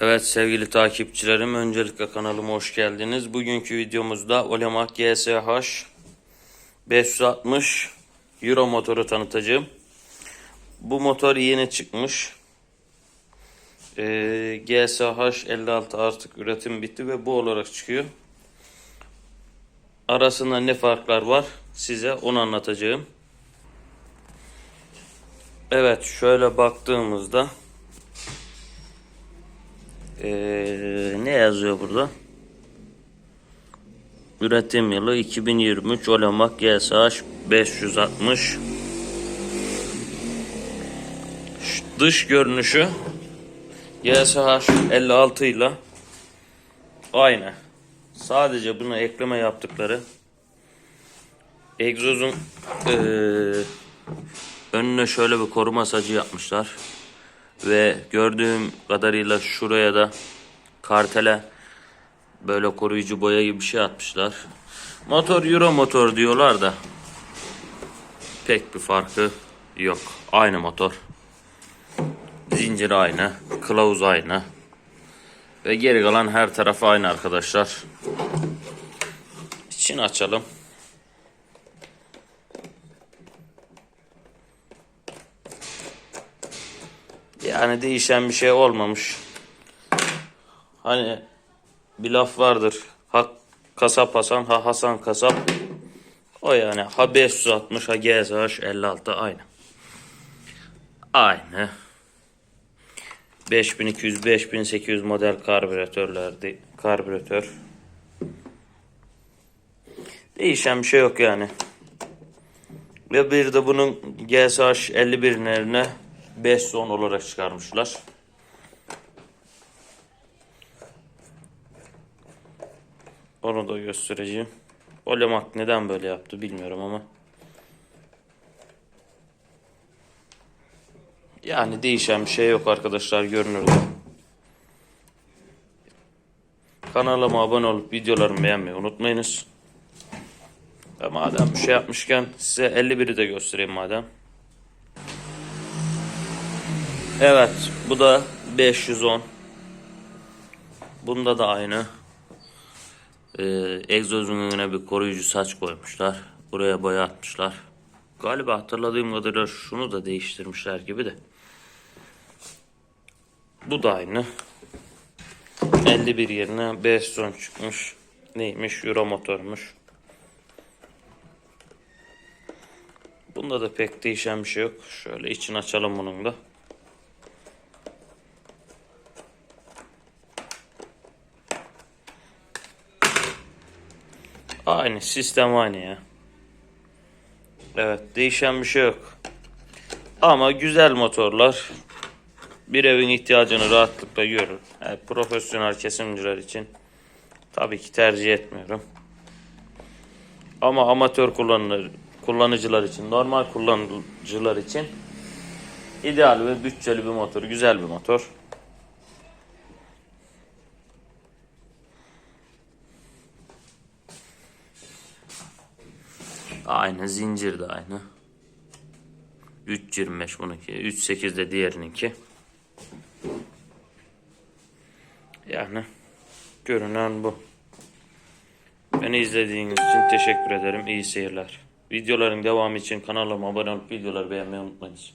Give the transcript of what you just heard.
Evet sevgili takipçilerim öncelikle kanalıma hoş geldiniz. Bugünkü videomuzda Olemak GSH 560 Euro motoru tanıtacağım. Bu motor yeni çıkmış. Ee, GSH 56 artık üretim bitti ve bu olarak çıkıyor. Arasında ne farklar var size onu anlatacağım. Evet şöyle baktığımızda ee, ne yazıyor burada? Üretim yılı 2023 Olemak GSH 560 Ş- Dış görünüşü GSH 56 ile aynı. Sadece buna ekleme yaptıkları egzozun eee, önüne şöyle bir koruma sacı yapmışlar. Ve gördüğüm kadarıyla şuraya da kartele böyle koruyucu boya gibi bir şey atmışlar. Motor Euro motor diyorlar da pek bir farkı yok. Aynı motor. Zincir aynı, kılavuz aynı. Ve geri kalan her tarafı aynı arkadaşlar. İçini açalım. Yani değişen bir şey olmamış. Hani bir laf vardır. Ha kasap Hasan, ha Hasan kasap. O yani ha 560 ha GSH 56 aynı. Aynı. 5200 5800 model karbüratörlerdi. Karbüratör. Değişen bir şey yok yani. Ve bir de bunun GSH 51'lerine 5 son olarak çıkarmışlar. Onu da göstereceğim. Olemak neden böyle yaptı bilmiyorum ama. Yani değişen bir şey yok arkadaşlar görünürde. Kanalıma abone olup videolarımı beğenmeyi unutmayınız. Ve madem bir şey yapmışken size 51'i de göstereyim madem. Evet bu da 510. Bunda da aynı. Ee, egzozun önüne bir koruyucu saç koymuşlar. Buraya boya atmışlar. Galiba hatırladığım kadarıyla şunu da değiştirmişler gibi de. Bu da aynı. 51 yerine 5 son çıkmış. Neymiş? Euro motormuş. Bunda da pek değişen bir şey yok. Şöyle içini açalım bunun da. Aynı sistem aynı ya. Evet değişen bir şey yok. Ama güzel motorlar. Bir evin ihtiyacını rahatlıkla görür. Yani profesyonel kesimciler için tabii ki tercih etmiyorum. Ama amatör kullanılır, kullanıcılar için, normal kullanıcılar için ideal ve bütçeli bir motor, güzel bir motor. Aynı zincir de aynı. 3.25 bununki. 3.8 de diğerininki. Yani görünen bu. Beni izlediğiniz için teşekkür ederim. İyi seyirler. Videoların devamı için kanalıma abone olup videoları beğenmeyi unutmayınız.